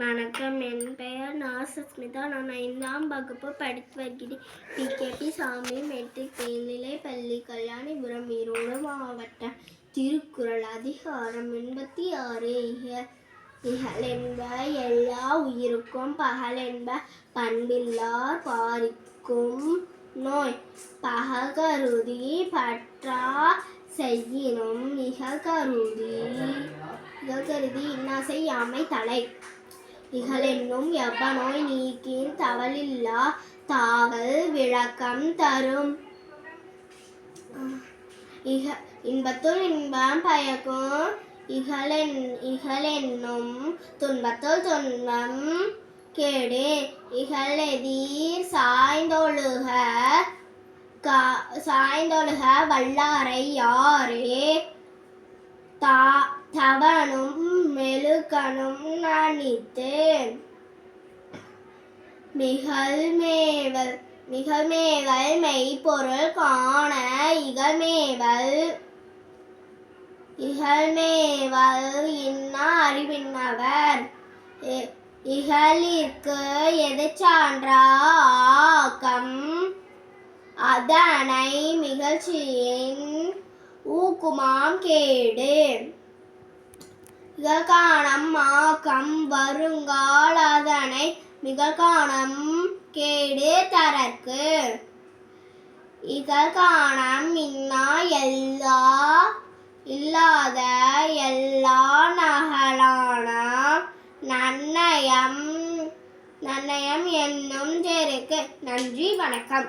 வணக்கம். என் பெயர் நாசஸ்மிதா. நான் ஐந்தாம் வகுப்பு படித்து வருகிறேன். பி. கேபி சாமி மெட்ரிக் மேல்நிலை பள்ளி கல்யாணிபுரம் ஈரோடு மாவட்டம் திருக்குறள் அதிகாரம் எண்பத்தி ஆறு. இக என்ப எல்லா உயிருக்கும் பகல் என்ப பண்பில்லார் பாரிக்கும் நோய். பககருதி பற்றா செய்யினும் இககருதி இககருதி இன்னா செய்யாமை தலை. இகலென்னும் எவ்வநோய் நீக்கின் தவலில்லா தாவல் விளக்கம் தரும். இக இன்பத்துள் இன்பம் பயக்கும் இகலென் இகலென்னும் துன்பத்துள் துன்பம் கேடு. இகலெதிர் சாய்ந்தொழுக கா சாய்ந்தொழுக வல்லாரை யாரே? தா தவனும் மெழுகனும் நனித்து மிகழ்மேவல் மிகழ்மேவல் மெய்ப்பொருள் காண இகழ்மேவல் இகழ்மேவல் இன்ன அறிவின்னவர். இ- இகழிற்கு எது சான்றா? ஆக்கம். அதனை மிகழ்ச்சியின் ஊக்குமாம் கேடு. இகழ்காணம் ஆக்கம் வருங்கால் அதனை மிகழ்காணம் கேடு தரற்கு. இகழ்காணம் இன்னா எல்லா இல்லாத எல்லா நகலான நன்னயம் நன்னயம் என்னும் செருக்கு நன்றி வணக்கம்.